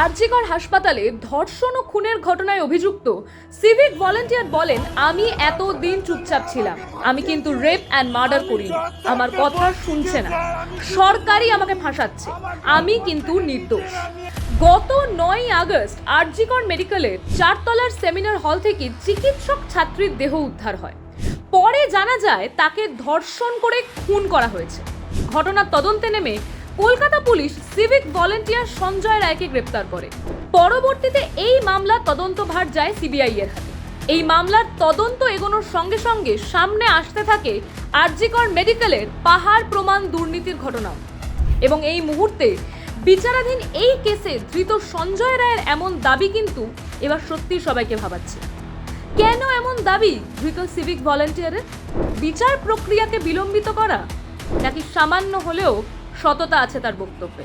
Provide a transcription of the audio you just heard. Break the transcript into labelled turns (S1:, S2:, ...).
S1: আরজিকর হাসপাতালে ধর্ষণ ও খুনের ঘটনায় অভিযুক্ত সিভিক ভলেন্টিয়ার বলেন, আমি এত দিন চুপচাপ ছিলাম। আমি কিন্তু রেপ অ্যান্ড মার্ডার করি আমার কথা শুনছে না। সরকারই আমাকে ফাঁসাচ্ছে। আমি কিন্তু নির্দোষ। গত নয় আগস্ট, আরজিকর মেডিকেলের চারতলার সেমিনার হল থেকে চিকিৎসক ছাত্রীর দেহ উদ্ধার হয়। পরে জানা যায়, তাকে ধর্ষণ করে খুন করা হয়েছে। ঘটনার তদন্তে নেমে Kolkata police civic volunteer Sanjay রায়কে গ্রেপ্তার করে। পরবর্তীতে এই মামলার তদন্তভার যায় সিবিআই এর হাতে। এই মামলার তদন্ত এগোনোর সঙ্গে সঙ্গে সামনে আসতে থাকে আরজিকর মেডিকেলের পাহাড় প্রমাণ দুর্নীতির ঘটনা এবং এই মুহূর্তে বিচারাধীন এই কেসে ধৃত সঞ্জয় রায়ের এমন দাবি কিন্তু এবার সত্যি সবাইকে ভাবাচ্ছে। কেন এমন দাবি ধৃত সিভিক ভলেন্টিয়ারের? বিচার প্রক্রিয়াকে বিলম্বিত করা নাকি সামান্য হলেও সততা আছে তার বক্তব্যে।